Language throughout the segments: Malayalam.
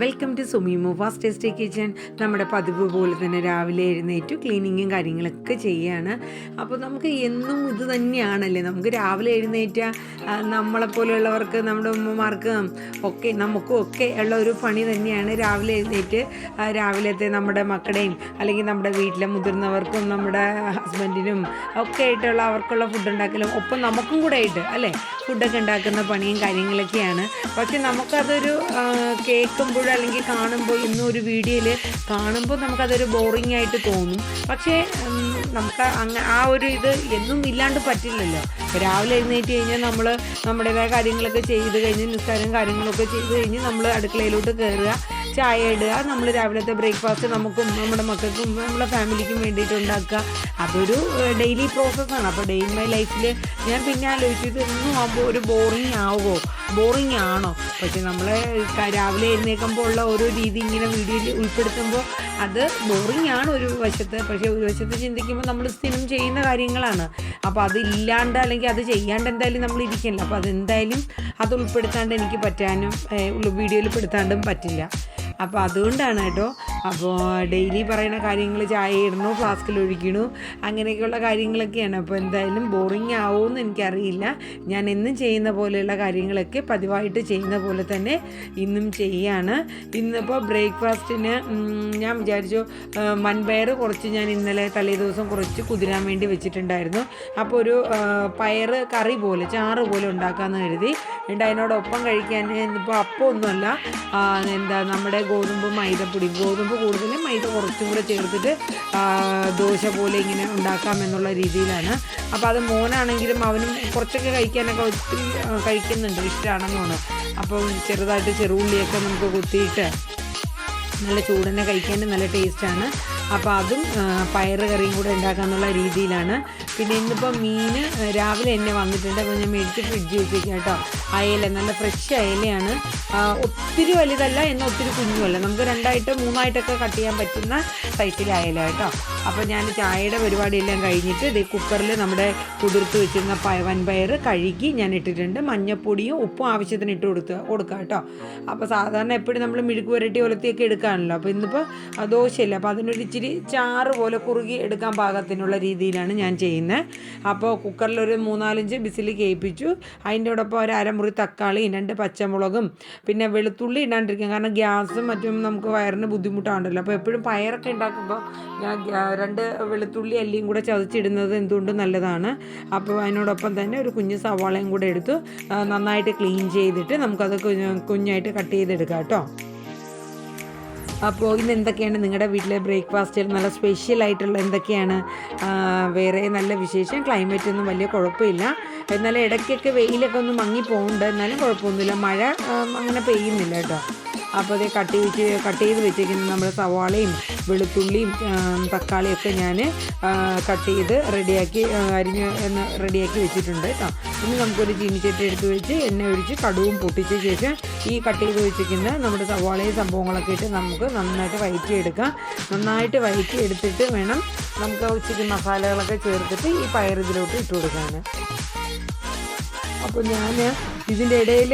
വെൽക്കം ടു സുമിമോ ഫാസ്റ്റ് ടേസ്റ്റി കിച്ചൺ നമ്മുടെ പതിവ് പോലെ തന്നെ രാവിലെ എഴുന്നേറ്റു ക്ലീനിങ്ങും കാര്യങ്ങളൊക്കെ ചെയ്യാണ്. അപ്പോൾ നമുക്ക് എന്നും ഇത് തന്നെയാണല്ലേ? നമുക്ക് രാവിലെ എഴുന്നേറ്റ നമ്മളെ നമ്മളെപ്പോലെയുള്ളവർക്ക് നമ്മുടെ ഉമ്മമാർക്കും ഒക്കെ നമുക്കും ഒക്കെ ഉള്ള ഒരു പണി തന്നെയാണ് രാവിലെ എഴുന്നേറ്റ് രാവിലത്തെ നമ്മുടെ മക്കളുടെയും അല്ലെങ്കിൽ നമ്മുടെ വീട്ടിലെ മുതിർന്നവർക്കും നമ്മുടെ ഹസ്ബൻഡിനും ഒക്കെ ആയിട്ടുള്ള അവർക്കുള്ള ഫുഡ് ഉണ്ടാക്കലും ഒപ്പം നമുക്കും കൂടെ ആയിട്ട് അല്ലേ? ഫുഡൊക്കെ ഉണ്ടാക്കുന്ന പണിയും കാര്യങ്ങളൊക്കെയാണ്. പക്ഷെ നമുക്കതൊരു ആ, കേൾക്കുമ്പോൾ അല്ലെങ്കിൽ കാണുമ്പോൾ ഇന്നും ഒരു വീഡിയോയിൽ കാണുമ്പോൾ നമുക്കതൊരു ബോറിംഗ് ആയിട്ട് തോന്നും. പക്ഷേ നമുക്ക് അങ്ങ ആ ഒരു ഇത് എന്നും ഇല്ലാണ്ട് പറ്റില്ലല്ലോ. രാവിലെ എഴുന്നേറ്റ് കഴിഞ്ഞാൽ നമ്മൾ നമ്മുടേതായ കാര്യങ്ങളൊക്കെ ചെയ്ത് കഴിഞ്ഞ് നിസ്കാരം കാര്യങ്ങളൊക്കെ ചെയ്ത് കഴിഞ്ഞ് നമ്മൾ അടുക്കളയിലോട്ട് കയറുക. ചായ ഇടുക. നമ്മൾ രാവിലത്തെ ബ്രേക്ക്ഫാസ്റ്റ് നമുക്കും നമ്മുടെ മക്കൾക്കും നമ്മുടെ ഫാമിലിക്കും വേണ്ടിയിട്ട് ഉണ്ടാക്കുക. അതൊരു ഡെയിലി പ്രോസസ്സാണ് അപ്പോൾ ഡെയിലി മൈ ലൈഫിൽ ഞാൻ പിന്നെ ആലോചിച്ചു എന്നും ആകുമ്പോൾ ഒരു ബോറിങ് ആവുമോ ബോറിങ് ആണോ? പക്ഷെ നമ്മൾ രാവിലെ എഴുന്നേൽക്കുമ്പോൾ ഉള്ള ഓരോ രീതി ഇങ്ങനെ വീഡിയോയിൽ ഉൾപ്പെടുത്തുമ്പോൾ അത് ബോറിങ് ആണ് ഒരു വശത്ത്. പക്ഷേ ഒരു വശത്ത് ചിന്തിക്കുമ്പോൾ നമ്മൾ സ്ഥിരം ചെയ്യുന്ന കാര്യങ്ങളാണ്. അപ്പോൾ അത് ഇല്ലാണ്ട് അല്ലെങ്കിൽ അത് ചെയ്യാണ്ട് എന്തായാലും നമ്മൾ ഇരിക്കില്ല അപ്പോൾ അതെന്തായാലും അത് ഉൾപ്പെടുത്താണ്ട് എനിക്ക് പറ്റാനും വീഡിയോയിൽ പെടുത്താണ്ടും പറ്റില്ല. അപ്പോൾ അതുകൊണ്ടാണ് കേട്ടോ അപ്പോൾ ഡെയിലി പറയുന്ന കാര്യങ്ങൾ ചായ ഇടണു ഫ്ലാസ്കിൽ ഒഴിക്കണു അങ്ങനെയൊക്കെയുള്ള കാര്യങ്ങളൊക്കെയാണ്. അപ്പോൾ എന്തായാലും ബോറിങ് ആവുമെന്ന് എനിക്കറിയില്ല. ഞാൻ എന്നും ചെയ്യുന്ന പോലെയുള്ള കാര്യങ്ങളൊക്കെ പതിവായിട്ട് ചെയ്യുന്ന പോലെ തന്നെ ഇന്നും ചെയ്യാണ്. ഇന്നിപ്പോൾ ബ്രേക്ക്ഫാസ്റ്റിന് ഞാൻ വിചാരിച്ചു മൺപയർ കുറച്ച് ഞാൻ ഇന്നലെ തലേ ദിവസം കുറച്ച് കുതിരാൻ വേണ്ടി വെച്ചിട്ടുണ്ടായിരുന്നു. അപ്പോൾ ഒരു പയർ കറി പോലെ ചാറ് പോലെ ഉണ്ടാക്കാമെന്ന് കരുതി. എന്നിട്ട് അതിനോടൊപ്പം കഴിക്കാൻ ഇന്നിപ്പോൾ അപ്പമൊന്നുമല്ല. എന്താ നമ്മുടെ ഗോതമ്പ് മൈദപ്പൊടി ഗോതമ്പ് കൂടുതലും മൈദ കുറച്ചും കൂടെ ചേർത്തിട്ട് ദോശ പോലെ ഇങ്ങനെ ഉണ്ടാക്കാം എന്നുള്ള രീതിയിലാണ്. അപ്പോൾ അത് മോനാണെങ്കിലും അവനും കുറച്ചൊക്കെ കഴിക്കാനൊക്കെ ഒത്തിരി കഴിക്കുന്നുണ്ട് ഇഷ്ടമാണെന്നാണ് അപ്പം ചെറുതായിട്ട് ചെറുള്ളിയൊക്കെ നമുക്ക് കുത്തിയിട്ട് നല്ല ചൂടനെ കഴിക്കാൻ നല്ല ടേസ്റ്റാണ് അപ്പോൾ അതും പയറ് കറിയും കൂടെ ഉണ്ടാക്കാന്നുള്ള രീതിയിലാണ്. പിന്നെ ഇന്നിപ്പോൾ മീൻ രാവിലെ എന്നെ വന്നിട്ടുണ്ട്. അപ്പോൾ ഞാൻ മേടിച്ച് ഫ്രിഡ്ജ് വെച്ചേക്കാം കേട്ടോ. അയല നല്ല ഫ്രഷ് അയലയാണ് ഒത്തിരി വലുതല്ല എന്നാൽ ഒത്തിരി കുഞ്ഞുമല്ല. നമുക്ക് രണ്ടായിട്ട് മൂന്നായിട്ടൊക്കെ കട്ട് ചെയ്യാൻ പറ്റുന്ന സൈസിലെ അയല കേട്ടോ. അപ്പോൾ ഞാൻ ചായയുടെ പരിപാടിയെല്ലാം കഴിഞ്ഞിട്ട് ഇത് കുക്കറിൽ നമ്മുടെ കുതിർത്ത് വെച്ചിരുന്ന പയ വൻപയർ കഴുകി ഞാൻ ഇട്ടിട്ടുണ്ട്. മഞ്ഞപ്പൊടിയും ഉപ്പും ആവശ്യത്തിന് ഇട്ട് കൊടുത്ത് കൊടുക്കുക കേട്ടോ. അപ്പോൾ സാധാരണ എപ്പോഴും നമ്മൾ മിഴുക്ക് പുരട്ടി ഒലത്തിയൊക്കെ എടുക്കാണല്ലോ. അപ്പോൾ ഇന്നിപ്പോൾ ദോശയില്ല. അപ്പോൾ അതിനൊരിച്ചിരി ചാറ് പോലെ കുറുകി എടുക്കാൻ പാകത്തിനുള്ള രീതിയിലാണ് ഞാൻ ചെയ്യുന്നത്. അപ്പോൾ കുക്കറിൽ ഒരു മൂന്നാലഞ്ച് ബിസിൽ കേൾപ്പിച്ചു. അതിന്റെ ഒപ്പം ഒരു അരമുറി തക്കാളി രണ്ട് പച്ചമുളകും പിന്നെ വെളുത്തുള്ളി ഇടാണ്ടിരിക്കും കാരണം ഗ്യാസും മറ്റും നമുക്ക് വയറിന് ബുദ്ധിമുട്ടാണല്ലോ. അപ്പോൾ എപ്പോഴും പയറൊക്കെ ഉണ്ടാക്കുമ്പോൾ ഞാൻ രണ്ട് വെളുത്തുള്ളി അല്ലിയും കൂടെ ചതച്ചിടുന്നത് എന്തുകൊണ്ടും നല്ലതാണ്? അപ്പോൾ അതിനോടൊപ്പം തന്നെ ഒരു കുഞ്ഞ് സവാളയും കൂടെ എടുത്തു നന്നായിട്ട് ക്ലീൻ ചെയ്തിട്ട് നമുക്കത് കുഞ്ഞ് കുഞ്ഞായിട്ട് കട്ട് ചെയ്തെടുക്കാം കേട്ടോ. അപ്പോൾ ഇന്ന് എന്തൊക്കെയാണ് നിങ്ങളുടെ വീട്ടിലെ ബ്രേക്ക്ഫാസ്റ്റിൽ നല്ല സ്പെഷ്യൽ ആയിട്ടുള്ള എന്തൊക്കെയാണ് വേറെ നല്ല വിശേഷം? ക്ലൈമറ്റ് ഒന്നും വലിയ കുഴപ്പമില്ല. എന്നാലും ഇടയ്ക്കൊക്കെ വെയിലൊക്കെ ഒന്ന് മങ്ങി പോകുന്നുണ്ട് എന്നാലും കുഴപ്പമൊന്നുമില്ല. മഴ അങ്ങനെ പെയ്യുന്നില്ല കേട്ടോ. അപ്പോൾ അത് കട്ട് വെച്ച് കട്ട് ചെയ്ത് വെച്ചിരിക്കുന്ന നമ്മുടെ സവാളയും വെളുത്തുള്ളിയും തക്കാളിയും തക്കാളിയൊക്കെ ഞാൻ കട്ട് ചെയ്ത് റെഡിയാക്കി അരിഞ്ഞ് എന്ന് റെഡിയാക്കി വെച്ചിട്ടുണ്ട് കേട്ടോ. ഇനി നമുക്കൊരു ചീനിച്ചട്ടി എടുത്ത് വെച്ച് എണ്ണ ഒഴിച്ച് കടുവും പൊട്ടിച്ച ശേഷം ഈ കട്ട് ചെയ്ത് വെച്ചിരിക്കുന്ന നമ്മുടെ സവാളയും സംഭവങ്ങളൊക്കെ ഇട്ട് നമുക്ക് നന്നായിട്ട് വഴറ്റി എടുക്കാം നന്നായിട്ട് വഴറ്റി എടുത്തിട്ട് വേണം നമുക്ക് ഉച്ചയ്ക്ക് മസാലകളൊക്കെ ചേർത്തിട്ട് ഈ പയർ ഇതിലോട്ട് ഇട്ട് കൊടുക്കാൻ അപ്പോൾ ഞാൻ ഇതിന്റെ ഇടയിൽ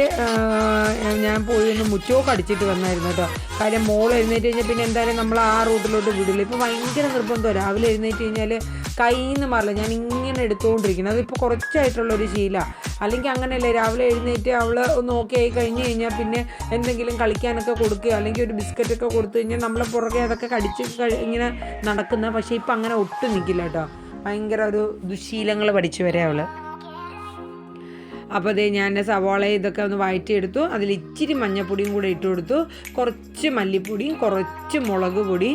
ഞാൻ പോയി ഒന്ന് മുറ്റമൊക്കെ അടിച്ചിട്ട് വന്നായിരുന്നു കേട്ടോ. കാര്യം മോൾ എഴുന്നേറ്റ് കഴിഞ്ഞാൽ പിന്നെ എന്തായാലും നമ്മൾ ആ റൂട്ടിലോട്ട് വിടില്ല. ഇപ്പോൾ ഭയങ്കര നിർബന്ധം രാവിലെ എഴുന്നേറ്റ് കഴിഞ്ഞാൽ കയ്യിൽ നിന്ന് മാറില്ല. ഞാൻ ഇങ്ങനെ എടുത്തുകൊണ്ടിരിക്കുന്നത് അതിപ്പോൾ കുറച്ചായിട്ടുള്ളൊരു ശീലമാണ് അല്ലെങ്കിൽ അങ്ങനെയല്ലേ രാവിലെ എഴുന്നേറ്റ് അവൾ ഒന്ന് ഓക്കെ ആയി കഴിഞ്ഞ് കഴിഞ്ഞാൽ പിന്നെ എന്തെങ്കിലും കളിക്കാനൊക്കെ കൊടുക്കുക. അല്ലെങ്കിൽ ഒരു ബിസ്ക്കറ്റൊക്കെ കൊടുത്തു കഴിഞ്ഞാൽ നമ്മളെ പുറകെ അതൊക്കെ കടിച്ച് ഇങ്ങനെ നടക്കുന്ന. പക്ഷേ ഇപ്പം അങ്ങനെ ഒട്ടും നിൽക്കില്ല കേട്ടോ. ഭയങ്കര ഒരു ദുശീലങ്ങൾ പഠിച്ചു വരെ അവൾ അപ്പോൾ അതേ ഞാൻ സവാള ഇതൊക്കെ ഒന്ന് വഴറ്റിയെടുത്തു അതിൽ ഇച്ചിരി മഞ്ഞപ്പൊടിയും കൂടെ ഇട്ട് കൊടുത്തു. കുറച്ച് മല്ലിപ്പൊടിയും കുറച്ച് മുളക് പൊടി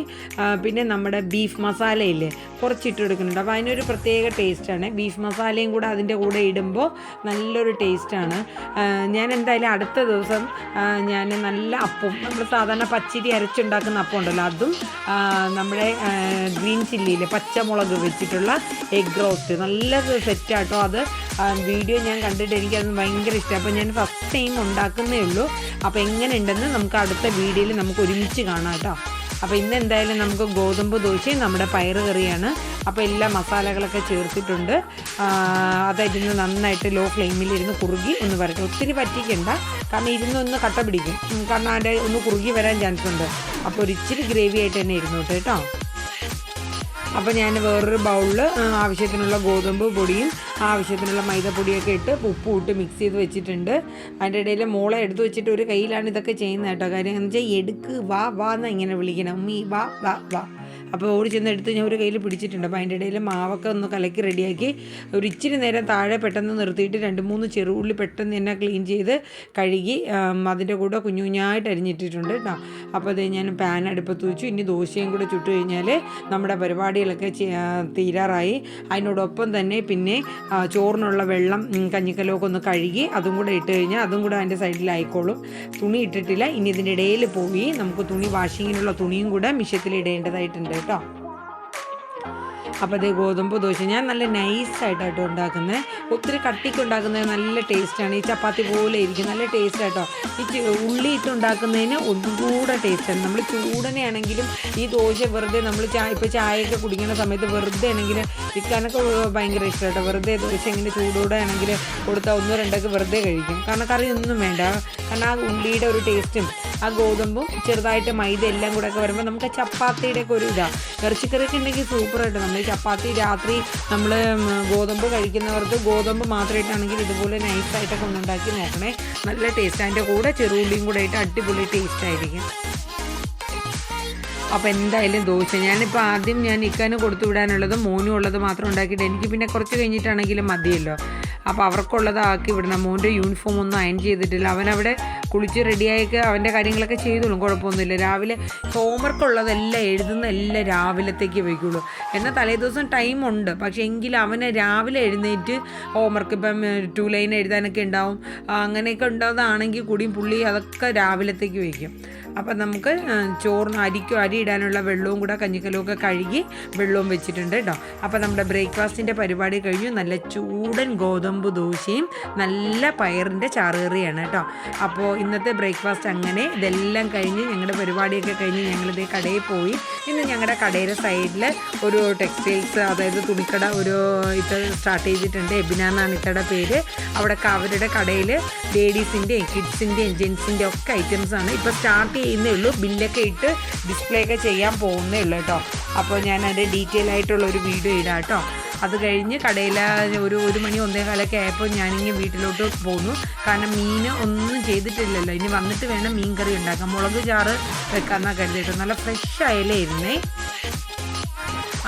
പിന്നെ നമ്മുടെ ബീഫ് മസാലയില്ലേ കുറച്ച് ഇട്ട് കൊടുക്കുന്നുണ്ട്. അപ്പോൾ അതിനൊരു പ്രത്യേക ടേസ്റ്റാണ് ബീഫ് മസാലയും കൂടെ അതിന്റെ കൂടെ ഇടുമ്പോൾ നല്ലൊരു ടേസ്റ്റാണ് ഞാൻ എന്തായാലും അടുത്ത ദിവസം ഞാൻ നല്ല അപ്പം നമ്മൾ സാധാരണ പച്ചരി അരച്ചുണ്ടാക്കുന്ന അപ്പം ഉണ്ടല്ലോ അതും നമ്മുടെ ഗ്രീൻ ചില്ലിയിലെ പച്ചമുളക് വെച്ചിട്ടുള്ള എഗ് റോസ്റ്റ് നല്ല സെറ്റാട്ടോ അത്. വീഡിയോ ഞാൻ കണ്ടിട്ട് എനിക്കത് ഭയങ്കര ഇഷ്ടം. അപ്പോൾ ഞാൻ ഫസ്റ്റ് ടൈം ഉണ്ടാക്കുന്നേ ഉള്ളൂ. അപ്പോൾ എങ്ങനെ ഉണ്ടെന്ന് നമുക്ക് അടുത്ത വീഡിയോയിൽ നമുക്ക് ഒരുമിച്ച് കാണാം കേട്ടോ. അപ്പോൾ ഇന്ന് എന്തായാലും നമുക്ക് ഗോതമ്പ് ദോശയും നമ്മുടെ പയറ് കറിയാണ്. അപ്പോൾ എല്ലാ മസാലകളൊക്കെ ചേർത്തിട്ടുണ്ട്. അതായിരുന്നു നന്നായിട്ട് ലോ ഫ്ലെയിമിൽ ഫ്ലെയിമിലിരുന്ന് കുറുകി ഒന്ന് വരട്ടെ. ഒത്തിരി പറ്റിക്കണ്ട കാരണം ഇരുന്ന് ഒന്ന് കട്ട പിടിക്കും. കാരണം അതിന്റെ ഒന്ന് കുറുകി വരാൻ ചാൻസ് ഉണ്ട്. അപ്പോൾ ഒരു ഇച്ചിരി ഗ്രേവി ആയിട്ട് തന്നെ ഇരുന്നോട്ടെ കേട്ടോ. അപ്പോൾ ഞാൻ വേറൊരു ബൗളിൽ ആവശ്യത്തിനുള്ള ഗോതമ്പ് പൊടിയും ആവശ്യത്തിനുള്ള മൈദപ്പൊടിയൊക്കെ ഇട്ട് ഉപ്പും ഇട്ട് മിക്സ് ചെയ്ത് വെച്ചിട്ടുണ്ട്. അതിന്റെ ഇടയിൽ മോളെ എടുത്ത് വെച്ചിട്ട് ഒരു കയ്യിലാണ് ഇതൊക്കെ ചെയ്യുന്നത് കേട്ടോ. കാര്യം എന്ന് വെച്ചാൽ എടുക്ക് വാ വാ എന്ന് ഇങ്ങനെ വിളിക്കണം. ഉമ്മി വാ വാ വാ. അപ്പോൾ ഓടി ചെന്ന് എടുത്ത് ഞാൻ ഒരു കയ്യിൽ പിടിച്ചിട്ടുണ്ട്. അപ്പോൾ അതിന്റെ ഇടയിൽ മാവൊക്കെ ഒന്ന് കലക്കി റെഡിയാക്കി ഒരു ഇച്ചിരി നേരം താഴെ പെട്ടെന്ന് നിർത്തിയിട്ട് രണ്ട് മൂന്ന് ചെറുള്ളി പെട്ടെന്ന് തന്നെ ക്ലീൻ ചെയ്ത് കഴുകി അതിന്റെ കൂടെ കുഞ്ഞു കുഞ്ഞായിട്ട് അരിഞ്ഞിട്ടിട്ടുണ്ട് കേട്ടോ. അപ്പോൾ അത് ഞാൻ പാൻ അടുപ്പത്ത് വെച്ചു. ഇനി ദോശയും കൂടെ ചുട്ട് കഴിഞ്ഞാൽ നമ്മുടെ പരിപാടികളൊക്കെ തീരാറായി. അതിനോടൊപ്പം തന്നെ പിന്നെ ചോറിനുള്ള വെള്ളം ഉം, കഞ്ഞിക്കലമൊക്കെ ഒന്ന് കഴുകി അതും കൂടെ ഇട്ട് കഴിഞ്ഞാൽ അതും കൂടെ അതിന്റെ സൈഡിലായിക്കോളും. തുണി ഇട്ടിട്ടില്ല. ഇനി ഇതിന്റെ ഇടയിൽ പോയി നമുക്ക് തുണി വാഷിങ്ങിനുള്ള തുണിയും കൂടെ മിഷത്തിൽ ഇടേണ്ടതായിട്ടുണ്ട്. കേട്ടോ അപ്പോൾ അതേ ഗോതമ്പ് ദോശ. ഞാൻ നല്ല നൈസായിട്ടാട്ടോ ഉണ്ടാക്കുന്നത് ഒത്തിരി കട്ടിക്ക് ഉണ്ടാക്കുന്നത് നല്ല ടേസ്റ്റാണ്. ഈ ചപ്പാത്തി പോലെ ഇരിക്കും. നല്ല ടേസ്റ്റ് ആട്ടോ ഈ ഉള്ളി ഇട്ട് ഉണ്ടാക്കുന്നതിന് ഒന്നും കൂടെ ടേസ്റ്റാണ്. നമ്മൾ ചൂടനെയാണെങ്കിലും ഈ ദോശ വെറുതെ നമ്മൾ ചായ ഇപ്പോൾ ചായയൊക്കെ കുടിക്കുന്ന സമയത്ത് വെറുതെ ആണെങ്കിൽ ഇക്കാനൊക്കെ ഭയങ്കര ഇഷ്ടമാട്ടോ. വെറുതെ ദോശ ഇങ്ങനെ ചൂടോടെ ആണെങ്കിൽ കൊടുത്താൽ ഒന്നോ രണ്ടൊക്കെ വെറുതെ കഴിക്കും. കാരണം കറി ഒന്നും വേണ്ട. കാരണം ആ ഉള്ളിയുടെ ഒരു ടേസ്റ്റും ആ ഗോതമ്പും ചെറുതായിട്ട് മൈദ എല്ലാം കൂടെ ഒക്കെ വരുമ്പോൾ നമുക്ക് ചപ്പാത്തിയുടെ ഒക്കെ ഒരു ഇതാണ് ഇറച്ചിക്കറിയൊക്കെ ഉണ്ടെങ്കിൽ സൂപ്പറായിട്ട് നമ്മൾ ചപ്പാത്തി രാത്രി നമ്മൾ ഗോതമ്പ് കഴിക്കുന്നവർക്ക് ഗോതമ്പ് മാത്രം ഇട്ടാണെങ്കിൽ ഇതുപോലെ നൈസായിട്ടൊക്കെ ഉണ്ടാക്കി നോക്കണേ. നല്ല ടേസ്റ്റ് അതിന്റെ കൂടെ ചെറുള്ളിയും കൂടെ ഇട്ട് അടിപൊളി ടേസ്റ്റ് ആയിരിക്കും. അപ്പോൾ എന്തായാലും ദോശ. ഞാനിപ്പോൾ ആദ്യം ഞാൻ ഇക്കാന് കൊടുത്തു വിടാനുള്ളത് മോനും ഉള്ളത് മാത്രം ഉണ്ടാക്കിയിട്ട് എനിക്ക് പിന്നെ കുറച്ച് കഴിഞ്ഞിട്ടാണെങ്കിലും മതിയല്ലോ. അപ്പോൾ അവർക്കുള്ളത് ആക്കി വിടണം. മോന്റെ യൂണിഫോം ഒന്നും അയൺ ചെയ്തിട്ടില്ല. അവനവിടെ കുളിച്ച് റെഡിയായൊക്കെ അവന്റെ കാര്യങ്ങളൊക്കെ ചെയ്തോളും കുഴപ്പമൊന്നുമില്ല. രാവിലെ ഹോംവർക്ക് ഉള്ളതെല്ലാം എഴുതുന്ന എല്ലാം രാവിലത്തേക്ക് വയ്ക്കുള്ളൂ എന്നാൽ തലേദിവസം ടൈം ഉണ്ട്. പക്ഷേ എങ്കിൽ അവനെ രാവിലെ എഴുന്നേറ്റ് ഹോംവർക്ക് ഇപ്പം ടു ലൈൻ എഴുതാനൊക്കെ ഉണ്ടാവും. അങ്ങനെയൊക്കെ ഉണ്ടാവുന്നതാണെങ്കിൽ കൂടിയും പുള്ളി അതൊക്കെ രാവിലത്തേക്ക് വയ്ക്കും. അപ്പം നമുക്ക് ചോറിന് അരിക്കും അരി ഇടാനുള്ള വെള്ളവും കൂടെ കഞ്ഞിക്കലവും ഒക്കെ കഴുകി വെള്ളവും വെച്ചിട്ടുണ്ട് കേട്ടോ. അപ്പോൾ നമ്മുടെ ബ്രേക്ക്ഫാസ്റ്റിന്റെ പരിപാടി കഴിഞ്ഞു. നല്ല ചൂടൻ ഗോതമ്പ് ദോശയും നല്ല പയറിന്റെ ചാറുകറിയാണ് കേട്ടോ. അപ്പോൾ ഇന്നത്തെ ബ്രേക്ക്ഫാസ്റ്റ് അങ്ങനെ ഇതെല്ലാം കഴിഞ്ഞ് ഞങ്ങളുടെ പരിപാടിയൊക്കെ കഴിഞ്ഞ് ഞങ്ങളിത് കടയിൽ പോയി. ഇന്ന് ഞങ്ങളുടെ കടയുടെ സൈഡിൽ ഒരു ടെക്സ്റ്റൈൽസ് അതായത് തുണിക്കട ഒരു ഇത് സ്റ്റാർട്ട് ചെയ്തിട്ടുണ്ട്. എബിന എന്നാണ് ഇത്തയുടെ പേര്. അവിടെ അവരുടെ കടയിൽ ലേഡീസിന്റെയും കിഡ്സിന്റെയും ജെൻസിന്റെയും ഒക്കെ ഐറ്റംസ് ആണ്. ഇപ്പോൾ സ്റ്റാർട്ട് ചെയ്യുന്നേ ഉള്ളൂ. ബില്ലൊക്കെ ഇട്ട് ഡിസ്പ്ലേ ഒക്കെ ചെയ്യാൻ പോകുന്നേ ഉള്ളൂ കേട്ടോ. അപ്പോൾ ഞാൻ അതിന്റെ ഡീറ്റെയിൽ ആയിട്ടുള്ള ഒരു വീഡിയോ ഇടാം കേട്ടോ. അത് കഴിഞ്ഞ് കടയിൽ ഒരു ഒരു മണി ഒന്നേ കാലൊക്കെ ആയപ്പോൾ ഞാനിങ്ങനെ വീട്ടിലോട്ട് പോന്നു. കാരണം മീൻ ഒന്നും ചെയ്തിട്ടില്ലല്ലോ. ഇനി വന്നിട്ട് വേണം മീൻ കറി ഉണ്ടാക്കാം മുളക് ചാറ് വെക്കാമെന്നാണ് കരുതിയിട്ട്. നല്ല ഫ്രഷ് അയലായിരുന്നേ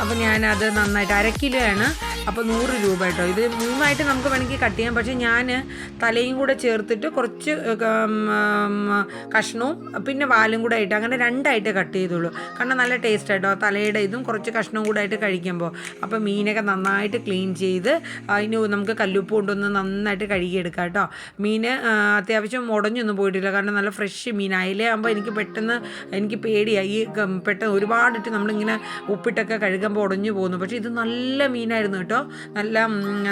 അപ്പോൾ ഞാനത് നന്നായിട്ട് അര കിലോയാണ് അപ്പോൾ നൂറ് രൂപ കേട്ടോ. ഇത് മൂന്നായിട്ട് നമുക്ക് വേണമെങ്കിൽ കട്ട് ചെയ്യാം. പക്ഷേ ഞാൻ തലയും കൂടെ ചേർത്തിട്ട് കുറച്ച് കഷ്ണവും പിന്നെ വാലും കൂടെ ആയിട്ട് അങ്ങനെ രണ്ടായിട്ട് കട്ട് ചെയ്തോളൂ കാരണം നല്ല ടേസ്റ്റ് ആയിട്ടോ തലയുടെ ഇതും കുറച്ച് കഷ്ണവും കൂടെ ആയിട്ട് കഴിക്കുമ്പോൾ അപ്പോൾ മീനൊക്കെ നന്നായിട്ട് ക്ലീൻ ചെയ്ത് അതിന് നമുക്ക് കല്ലുപ്പ് കൊണ്ടൊന്ന് നന്നായിട്ട് കഴുകിയെടുക്കാം കേട്ടോ. മീൻ അത്യാവശ്യം ഉടഞ്ഞൊന്നും പോയിട്ടില്ല. കാരണം നല്ല ഫ്രഷ് മീൻ. അയിലയാകുമ്പോൾ എനിക്ക് പെട്ടെന്ന് എനിക്ക് പേടിയായി ഈ പെട്ടെന്ന് ഒരുപാടിട്ട് നമ്മളിങ്ങനെ ഉപ്പിട്ടൊക്കെ കഴുകുമ്പോൾ ഉടഞ്ഞു പോകുന്നു. പക്ഷേ ഇത് നല്ല മീനായിരുന്നു കേട്ടോ. നല്ല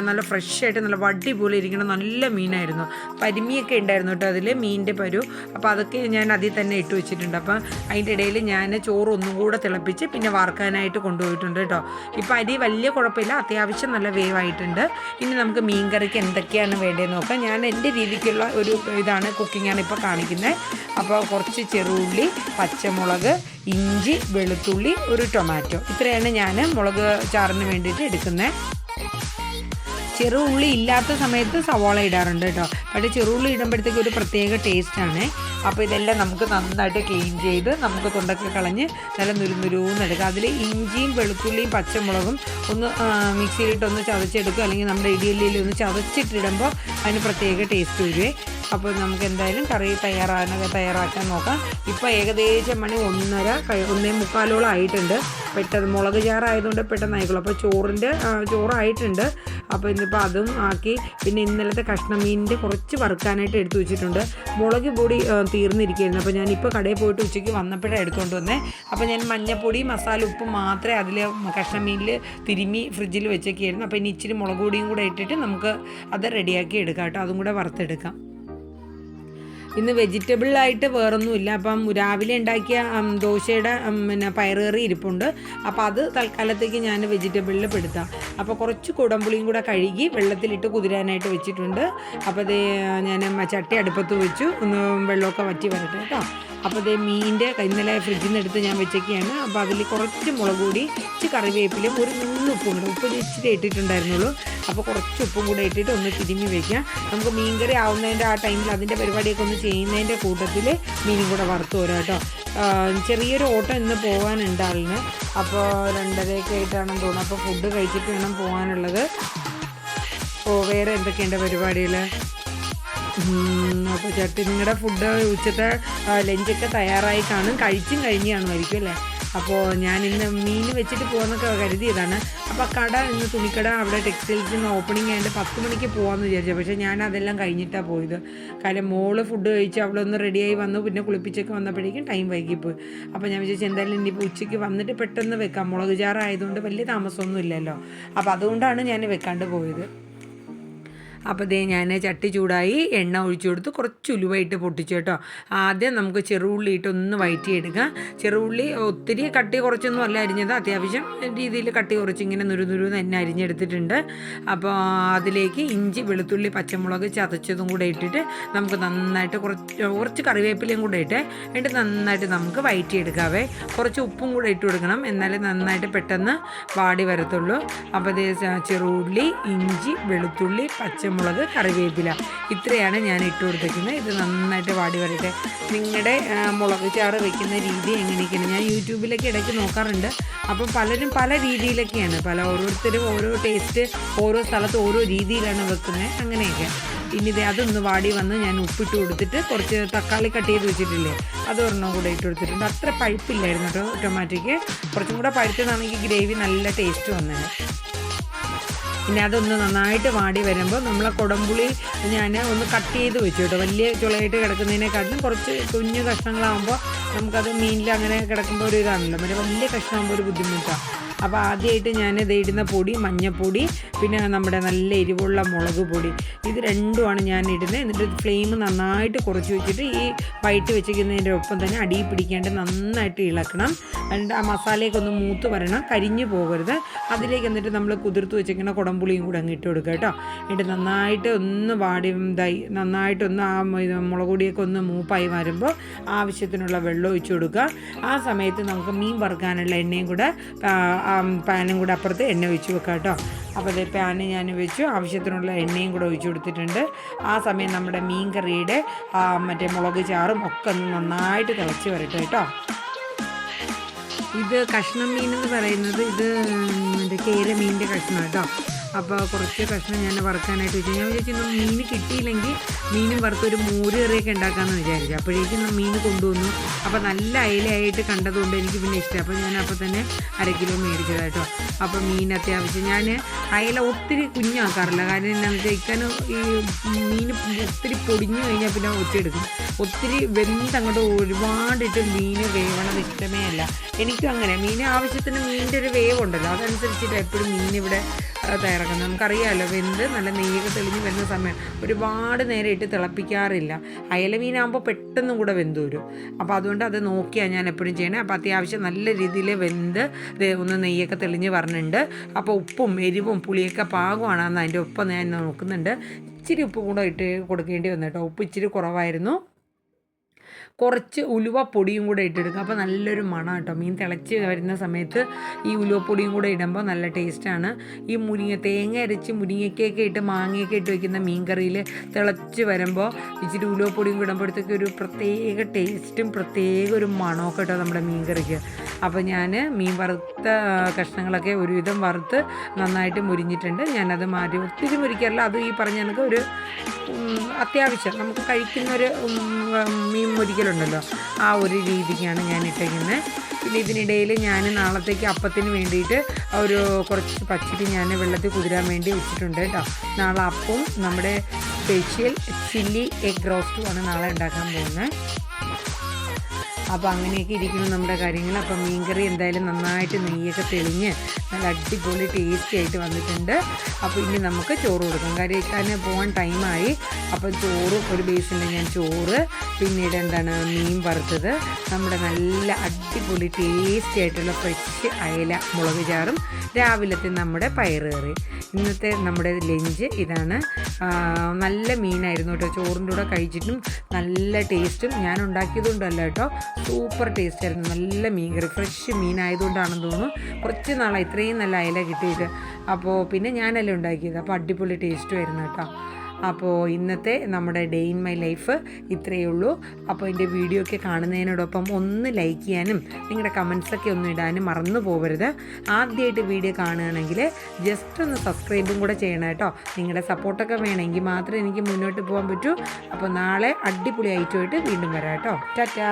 നല്ല ഫ്രഷ് ആയിട്ട് നല്ല വടി പോലെ ഇരിക്കുന്ന നല്ല മീനായിരുന്നു. പരിമിയൊക്കെ ഉണ്ടായിരുന്നു കേട്ടോ അതിൽ മീനിന്റെ പരു. അപ്പോൾ അതൊക്കെ ഞാൻ അതിൽ തന്നെ ഇട്ട് വെച്ചിട്ടുണ്ട്. അപ്പം അതിന്റെ ഇടയിൽ ഞാൻ ചോറ് ഒന്നും കൂടെ തിളപ്പിച്ച് പിന്നെ വറുക്കാനായിട്ട് കൊണ്ടുപോയിട്ടുണ്ട് കേട്ടോ. ഇപ്പോൾ അരി വലിയ കുഴപ്പമില്ല അത്യാവശ്യം നല്ല വേവായിട്ടുണ്ട്. ഇനി നമുക്ക് മീൻ കറിക്ക് എന്തൊക്കെയാണ് വേണ്ടതെന്ന് നോക്കാം. ഞാൻ എന്റെ രീതിക്കുള്ള ഒരു ഇതാണ് കുക്കിങ്ങാണ് ഇപ്പോൾ കാണിക്കുന്നത് അപ്പോൾ കുറച്ച് ചെറുള്ളി പച്ചമുളക് ഇഞ്ചി വെളുത്തുള്ളി ഒരു ടൊമാറ്റോ ഇത്രയാണ് ഞാൻ മുളക് ചാറിന് വേണ്ടിയിട്ട് എടുക്കുന്നത് ചെറു ഉള്ളി ഇല്ലാത്ത സമയത്ത് സവാള ഇടാറുണ്ട് കേട്ടോ. പക്ഷേ ചെറുള്ളി ഇടുമ്പോഴത്തേക്ക് ഒരു പ്രത്യേക ടേസ്റ്റാണ് അപ്പോൾ ഇതെല്ലാം നമുക്ക് നന്നായിട്ട് ക്ലീൻ ചെയ്ത് നമുക്ക് തൊണ്ടൊക്കെ കളഞ്ഞ് നല്ല നുരുന്നുരുന്ന് എടുക്കാം. അതിൽ ഇഞ്ചിയും വെളുത്തുള്ളിയും പച്ചമുളകും ഒന്ന് മിക്സിയിലിട്ടൊന്ന് ചതച്ചെടുക്കുക. അല്ലെങ്കിൽ നമ്മുടെ ഇടിയല്ലിയിൽ ഒന്ന് ചതച്ചിട്ടിടുമ്പോൾ അതിന് പ്രത്യേക ടേസ്റ്റ് വരുവേ. അപ്പോൾ നമുക്ക് എന്തായാലും കറി തയ്യാറാകാനൊക്കെ തയ്യാറാക്കാൻ നോക്കാം. ഇപ്പോൾ ഏകദേശം മണി ഒന്നര ഒന്നേ മുക്കാലോളം ആയിട്ടുണ്ട്. പെട്ടെന്ന് മുളക് ചാറായതുകൊണ്ട് പെട്ടെന്ന് ആയിക്കോളും അപ്പോൾ ചോറിന്റെ ചോറായിട്ടുണ്ട്. അപ്പോൾ ഇന്നിപ്പോൾ അതും ആക്കി. പിന്നെ ഇന്നലത്തെ കഷ്ണം മീനിന്റെ കുറച്ച് വറുക്കാനായിട്ട് എടുത്തു വെച്ചിട്ടുണ്ട്. മുളക് പൊടി തീർന്നിരിക്കുകയായിരുന്നു. അപ്പോൾ ഞാൻ ഇപ്പോൾ കടയിൽ പോയിട്ട് ഉച്ചയ്ക്ക് വന്നപ്പോഴാണ് എടുത്തുകൊണ്ട് വന്നേ. അപ്പോൾ ഞാൻ മഞ്ഞപ്പൊടി മസാല ഉപ്പ് മാത്രമേ അതിൽ കഷ്ണം മീനിൽ തിരുമ്മി ഫ്രിഡ്ജിൽ വെച്ചൊക്കെയായിരുന്നു. അപ്പോൾ ഇനി ഇച്ചിരി മുളക് പൊടിയും കൂടെ ഇട്ടിട്ട് നമുക്ക് അത് റെഡിയാക്കി എടുക്കാം കേട്ടോ. അതും കൂടെ വറുത്തെടുക്കാം. ഇന്ന് വെജിറ്റബിളായിട്ട് വേറൊന്നുമില്ല. അപ്പം രാവിലെ ഉണ്ടാക്കിയ ദോശയുടെ പിന്നെ പയറുകറി ഇരിപ്പുണ്ട്. അപ്പോൾ അത് തൽക്കാലത്തേക്ക് ഞാൻ വെജിറ്റബിളിൽ പെടുത്താം. അപ്പോൾ കുറച്ച് കുടമ്പുളിയും കൂടെ കഴുകി വെള്ളത്തിലിട്ട് കുതിരാനായിട്ട് വെച്ചിട്ടുണ്ട്. അപ്പോൾ അത് ഞാൻ ചട്ടി അടുപ്പത്ത് വെച്ചു. ഒന്ന് വെള്ളമൊക്കെ വറ്റി വരട്ടെ കേട്ടോ. അപ്പോൾ അതേ മീനിന്റെ ഇന്നലെ ഫ്രിഡ്ജിൽ നിന്ന് എടുത്ത് ഞാൻ വെച്ചൊക്കെയാണ്. അപ്പോൾ അതിൽ കുറച്ച് മുളക് കൂടി ഇച്ചിരി കറിവേപ്പിലും ഒരു മൂന്ന് ഉപ്പും കൂടെ ഉപ്പ് ഇച്ചിരി ഇട്ടിട്ടുണ്ടായിരുന്നുള്ളൂ. അപ്പോൾ കുറച്ച് ഉപ്പും കൂടെ ഇട്ടിട്ട് ഒന്ന് തിരുമ്മി വെക്കാം. നമുക്ക് മീൻകറി ആവുന്നതിന്റെ ആ ടൈമിൽ അതിന്റെ പരിപാടിയൊക്കെ ഒന്ന് ചെയ്യുന്നതിന്റെ കൂട്ടത്തിൽ മീനും കൂടെ വറുത്ത് വരാം കേട്ടോ. ചെറിയൊരു ഓട്ടം ഇന്ന് പോകാനുണ്ട് ആളിന് അപ്പോൾ രണ്ടരയൊക്കെ ആയിട്ടാണെന്ന് തോന്നുന്നു അപ്പോൾ ഫുഡ് കഴിച്ചിട്ട് വേണം പോകാനുള്ളത് ഓ വേറെ എന്തൊക്കെയുണ്ട് പരിപാടികൾ? അപ്പോൾ ചേട്ടൻ നിങ്ങളുടെ ഫുഡ് ഉച്ചത്തെ ലഞ്ചൊക്കെ തയ്യാറായി കാണും. കഴിച്ചും കഴിഞ്ഞാണ് മരിക്കും അല്ലേ? അപ്പോൾ ഞാൻ ഇന്ന് മീൻ വെച്ചിട്ട് പോകുന്നൊക്കെ കരുതിയതാണ് അപ്പോൾ കട ഇന്ന് തുണിക്കട അവിടെ ടെക്സ്റ്റൈൽസിന് ഓപ്പണിംഗ് ആയിട്ട് പത്ത് മണിക്ക് പോകാമെന്ന് വിചാരിച്ചു. പക്ഷേ ഞാൻ അതെല്ലാം കഴിഞ്ഞിട്ടാണ് പോയത്. കാര്യം മോൾ ഫുഡ് കഴിച്ച് അവിടെ ഒന്ന് റെഡിയായി വന്നു. പിന്നെ കുളിപ്പിച്ചൊക്കെ വന്നപ്പോഴേക്കും ടൈം വൈകിപ്പോയി. അപ്പോൾ ഞാൻ വിചാരിച്ചു എന്തായാലും ഇനിയിപ്പോൾ ഉച്ചയ്ക്ക് വന്നിട്ട് പെട്ടെന്ന് വെക്കാം. മുളക് ചാറായതുകൊണ്ട് വലിയ താമസമൊന്നും ഇല്ലല്ലോ. അപ്പോൾ അതുകൊണ്ടാണ് ഞാൻ വെക്കാണ്ട് പോയത്. അപ്പോൾ ദേ ഞാൻ ചട്ടി ചൂടായി എണ്ണ ഒഴിച്ചു കൊടുത്ത് കുറച്ച് ഉലുവായിട്ട് പൊട്ടിച്ചു കേട്ടോ. ആദ്യം നമുക്ക് ചെറുള്ളി ഇട്ട് ഒന്ന് എടുക്കാം ചെറുള്ളി ഒത്തിരി കട്ടി കുറച്ചൊന്നും അല്ല അരിഞ്ഞത്. അത്യാവശ്യം രീതിയിൽ കട്ടി കുറച്ച് ഇങ്ങനെ നുരു നുരു തന്നെ അരിഞ്ഞെടുത്തിട്ടുണ്ട്. അപ്പോൾ അതിലേക്ക് ഇഞ്ചി വെളുത്തുള്ളി പച്ചമുളക് ചതച്ചതും കൂടെ ഇട്ടിട്ട് നമുക്ക് നന്നായിട്ട് കുറച്ച് കുറച്ച് കറിവേപ്പിലയും കൂടെ ഇട്ട് എന്നിട്ട് നന്നായിട്ട് നമുക്ക് വയറ്റി എടുക്കാവേ കുറച്ച് ഉപ്പും കൂടെ ഇട്ട് കൊടുക്കണം. എന്നാലേ നന്നായിട്ട് പെട്ടെന്ന് വാടി വരത്തുള്ളൂ. അപ്പോൾ ഇത് ചെറുള്ളി ഇഞ്ചി വെളുത്തുള്ളി പച്ചമുളക് കറിവേപ്പില. ഇത്രയാണ് ഞാൻ ഇട്ട് കൊടുത്തിരിക്കുന്നത്. ഇത് നന്നായിട്ട് വാടി വരട്ടെ. നിങ്ങളുടെ മുളക് ചാറ് വെക്കുന്ന രീതി എങ്ങനെയൊക്കെയാണ്? ഞാൻ യൂട്യൂബിലൊക്കെ ഇടയ്ക്ക് നോക്കാറുണ്ട്. അപ്പോൾ പലരും പല രീതിയിലൊക്കെയാണ്. പല ഓരോരുത്തരും ഓരോ ടേസ്റ്റ് ഓരോ സ്ഥലത്ത് ഓരോ രീതിയിലാണ് വെക്കുന്നത്. അങ്ങനെയൊക്കെ. ഇനി ഇത് അതൊന്ന് വാടി വന്ന് ഞാൻ ഉപ്പിട്ട് കൊടുത്തിട്ട് കുറച്ച് തക്കാളി കട്ട് ചെയ്ത് വെച്ചിട്ടില്ലേ അത് ഒരെണ്ണം കൂടെ ഇട്ട് കൊടുത്തിട്ടുണ്ട്. അത്ര പഴുപ്പില്ലായിരുന്നു കേട്ടോ ടൊമാറ്റോയ്ക്ക് കുറച്ചും കൂടെ പഴുത്തതാണെങ്കിൽ ഗ്രേവി നല്ല ടേസ്റ്റ് വന്നത് പിന്നെ അതൊന്ന് നന്നായിട്ട് വാടി വരുമ്പോൾ നമ്മളെ കുടംപുളി ഞാൻ ഒന്ന് കട്ട് ചെയ്ത് വെച്ചു കേട്ടോ. വലിയ ചുളയായിട്ട് കിടക്കുന്നതിനെക്കാട്ടിലും കുറച്ച് കുഞ്ഞു കഷ്ണങ്ങളാകുമ്പോൾ നമുക്കത് മീനിൽ അങ്ങനെ കിടക്കുമ്പോൾ ഒരു ഇതാണല്ലോ. മറ്റേ വലിയ കഷ്ണമാകുമ്പോൾ ഒരു ബുദ്ധിമുട്ടാണ് അപ്പോൾ ആദ്യമായിട്ട് ഞാൻ ഇടുന്ന പൊടി മഞ്ഞപ്പൊടി പിന്നെ നമ്മുടെ നല്ല എരിവുള്ള മുളക് പൊടി. ഇത് രണ്ടുമാണ് ഞാൻ ഇടുന്നത്. എന്നിട്ട് ഫ്ലെയിം നന്നായിട്ട് കുറച്ച് വെച്ചിട്ട് ഈ വയറ്റ് വെച്ചിരിക്കുന്നതിന്റെ ഒപ്പം തന്നെ അടിയിൽ പിടിക്കാണ്ട് നന്നായിട്ട് ഇളക്കണം. എന്നിട്ട് ആ മസാലയൊക്കെ ഒന്ന് മൂത്ത് വരണം. കരിഞ്ഞു പോകരുത്. അതിലേക്ക് എന്നിട്ട് നമ്മൾ കുതിർത്ത് വെച്ചിരിക്കുന്ന കുടംപുളിയും കൂടെ അങ്ങ് ഇട്ട് കൊടുക്കുക കേട്ടോ. എന്നിട്ട് നന്നായിട്ട് ഒന്ന് വാടി ഇതായി നന്നായിട്ടൊന്ന് ആ മുളക് പൊടിയൊക്കെ ഒന്ന് മൂപ്പായി വരുമ്പോൾ ആവശ്യത്തിനുള്ള വെള്ളം ഒഴിച്ചു കൊടുക്കുക. ആ സമയത്ത് നമുക്ക് മീൻ വറുക്കാനുള്ള എണ്ണയും കൂടെ പാനും കൂടെ അപ്പുറത്ത് എണ്ണ ഒഴിച്ച് വെക്കാം കേട്ടോ. അപ്പോൾ അതേ പാന് ഞാൻ വെച്ചു. ആവശ്യത്തിനുള്ള എണ്ണയും കൂടെ ഒഴിച്ചു കൊടുത്തിട്ടുണ്ട്. ആ സമയം നമ്മുടെ മീൻ കറിയുടെ മറ്റേ മുളക് ചാറും ഒക്കെ ഒന്ന് നന്നായിട്ട് തിളച്ച് വരട്ടെ കേട്ടോ. ഇത് കഷ്ണം മീൻ എന്ന് പറയുന്നത് ഇത് മറ്റേ കേര മീനിന്റെ കഷ്ണം കേട്ടോ. അപ്പോൾ കുറച്ച് കഷ്ണം ഞാൻ വറുക്കാനായിട്ട് വെച്ചു. ഞാൻ വിചാരിച്ചു ഇന്ന് മീൻ കിട്ടിയില്ലെങ്കിൽ മീനും വറുത്ത് ഒരു മോര് കറിയൊക്കെ ഉണ്ടാക്കാമെന്ന് വിചാരിച്ചു. അപ്പോഴേക്കും മീൻ കൊണ്ടുവന്നു. അപ്പോൾ നല്ല അയിലയായിട്ട് കണ്ടതുകൊണ്ട് എനിക്ക് പിന്നെ ഇഷ്ടം. അപ്പോൾ ഞാൻ അപ്പോൾ തന്നെ അര കിലോ മേടിച്ചത് കേട്ടോ. അപ്പോൾ മീൻ അത്യാവശ്യം. ഞാൻ അയില ഒത്തിരി കുഞ്ഞാക്കാറില്ല. കാരണം എന്താണെന്ന് വെച്ചാൽ ഇക്കാൻ ഈ മീൻ ഒത്തിരി പൊടിഞ്ഞു കഴിഞ്ഞാൽ പിന്നെ ഒച്ചയെടുക്കും ഒത്തിരി വെന്തങ്ങോട്ട് ഒരുപാടിട്ട് മീൻ വേവണത് ഇഷ്ടമേ അല്ല. എനിക്കും അങ്ങനെ. മീൻ ആവശ്യത്തിന് മീനിന്റെ ഒരു വേവ് ഉണ്ടല്ലോ അതനുസരിച്ചിട്ട് എപ്പോഴും മീൻ ഇവിടെ തയ്യാറാക്കുന്നത് നമുക്കറിയാമല്ലോ വെന്ത് നല്ല നെയ്യൊക്കെ തെളിഞ്ഞ് വരുന്ന സമയം. ഒരുപാട് നേരം ഇട്ട് തിളപ്പിക്കാറില്ല. അയല മീനാകുമ്പോൾ പെട്ടെന്നും കൂടെ വെന്ത് വരും. അപ്പോൾ അതുകൊണ്ട് അത് നോക്കിയാണ് ഞാൻ എപ്പോഴും ചെയ്യണേ. അപ്പോൾ അത്യാവശ്യം നല്ല രീതിയിൽ വെന്ത് ഒന്ന് നെയ്യൊക്കെ തെളിഞ്ഞ് പറഞ്ഞിട്ടുണ്ട് അപ്പോൾ ഉപ്പും എരിവും പുളിയൊക്കെ പാകമാണെന്ന് അതിന്റെ ഒപ്പം ഞാൻ നോക്കുന്നുണ്ട്. ഇച്ചിരി ഉപ്പ് കൂടെ ഇട്ട് കൊടുക്കേണ്ടി വന്നു കേട്ടോ. ഉപ്പ് ഇച്ചിരി കുറവായിരുന്നു. കുറച്ച് ഉലുവപ്പൊടിയും കൂടെ ഇട്ടെടുക്കുക. അപ്പോൾ നല്ലൊരു മണം കേട്ടോ മീൻ തിളച്ച് വരുന്ന സമയത്ത് ഈ ഉലുവപ്പൊടിയും കൂടെ ഇടുമ്പോൾ നല്ല ടേസ്റ്റാണ് ഈ മുരിങ്ങ തേങ്ങ അരച്ച് മുരിങ്ങയ്ക്കൊക്കെ ഇട്ട് മാങ്ങയൊക്കെ ഇട്ട് വയ്ക്കുന്ന മീൻ കറിയിൽ തിളച്ച് വരുമ്പോൾ ഇച്ചിരി ഉലുവപ്പൊടിയും കൂടെ ഇടുമ്പോഴത്തേക്ക് ഒരു പ്രത്യേക ടേസ്റ്റും പ്രത്യേക ഒരു മണമൊക്കെ കേട്ടോ നമ്മുടെ മീൻ കറിക്ക് അപ്പോൾ ഞാൻ മീൻ വറുത്ത കഷ്ണങ്ങളൊക്കെ ഒരുവിധം വറുത്ത് നന്നായിട്ട് മുരിഞ്ഞിട്ടുണ്ട്. ഞാനത് മാറ്റി. ഒത്തിരി മുരിക്കാറില്ല. അത് ഈ പറഞ്ഞ കണക്ക് ഒരു അത്യാവശ്യം. നമുക്ക് കഴിക്കുന്നൊരു മീൻ മുരിക്കലുണ്ടല്ലോ ആ ഒരു രീതിക്കാണ് ഞാൻ ഇട്ടേക്കുന്നത് പിന്നെ ഇതിനിടയിൽ ഞാൻ നാളത്തേക്ക് അപ്പത്തിന് വേണ്ടിയിട്ട് ഒരു കുറച്ച് പച്ചരി ഞാൻ വെള്ളത്തിൽ കുതിരാൻ വേണ്ടി വെച്ചിട്ടുണ്ട് കേട്ടോ. നാളെ അപ്പം നമ്മുടെ സ്പെഷ്യൽ ചില്ലി എഗ് റോസ്റ്റുമാണ് നാളെ ഉണ്ടാക്കാൻ പോകുന്നത് അപ്പോൾ അങ്ങനെയൊക്കെ ഇരിക്കുന്നു നമ്മുടെ കാര്യങ്ങൾ. അപ്പം മീൻകറി എന്തായാലും നന്നായിട്ട് നെയ്യൊക്കെ തെളിഞ്ഞ് നല്ല അടിപൊളി ടേസ്റ്റി ആയിട്ട് വന്നിട്ടുണ്ട്. അപ്പോൾ ഇനി നമുക്ക് ചോറ് കൊടുക്കും. ഇക്കാനെ പോകാൻ ടൈമായി അപ്പോൾ ചോറ് ഒരു ബേസിന്റെ ഞാൻ ചോറ് പിന്നീട് എന്താണ് മീൻ വറുത്തത്. നമ്മുടെ നല്ല അടിപൊളി ടേസ്റ്റി ആയിട്ടുള്ള ഫ്രഷ് അയല മുളക് ചാറും രാവിലത്തെ നമ്മുടെ പയറ് കറി. ഇന്നത്തെ നമ്മുടെ ലഞ്ച് ഇതാണ്. നല്ല മീനായിരുന്നു കേട്ടോ. ചോറിന്റെ കൂടെ കഴിച്ചിട്ടും നല്ല ടേസ്റ്റും ഞാൻ ഉണ്ടാക്കിയതുകൊണ്ടല്ല കേട്ടോ. സൂപ്പർ ടേസ്റ്റ് ആയിരുന്നു. നല്ല മീൻ കറി. ഫ്രഷ് മീനായതുകൊണ്ടാണെന്ന് തോന്നുന്നു. കുറച്ച് നാളായി ഇത്രയും നല്ല അയല കിട്ടിയിട്ട്. അപ്പോൾ പിന്നെ ഞാനല്ലേ ഉണ്ടാക്കിയത്. അപ്പോൾ അടിപൊളി ടേസ്റ്റ് വരുന്നു കേട്ടോ. അപ്പോൾ ഇന്നത്തെ നമ്മുടെ ഡേ ഇൻ മൈ ലൈഫ് ഇത്രയേ ഉള്ളൂ. അപ്പോൾ എന്റെ വീഡിയോ ഒക്കെ കാണുന്നതിനോടൊപ്പം ഒന്ന് ലൈക്ക് ചെയ്യാനും നിങ്ങളുടെ കമൻസൊക്കെ ഒന്ന് ഇടാനും മറന്നു പോകരുത് ആദ്യമായിട്ട് വീഡിയോ കാണുകയാണെങ്കിൽ ജസ്റ്റ് ഒന്ന് സബ്സ്ക്രൈബും കൂടെ ചെയ്യണം കേട്ടോ. നിങ്ങളുടെ സപ്പോർട്ടൊക്കെ വേണമെങ്കിൽ മാത്രമേ എനിക്ക് മുന്നോട്ട് പോകാൻ പറ്റൂ. അപ്പോൾ നാളെ അടിപൊളി ഐറ്റമായിട്ട് വീണ്ടും വരാം കേട്ടോ. ടാറ്റാ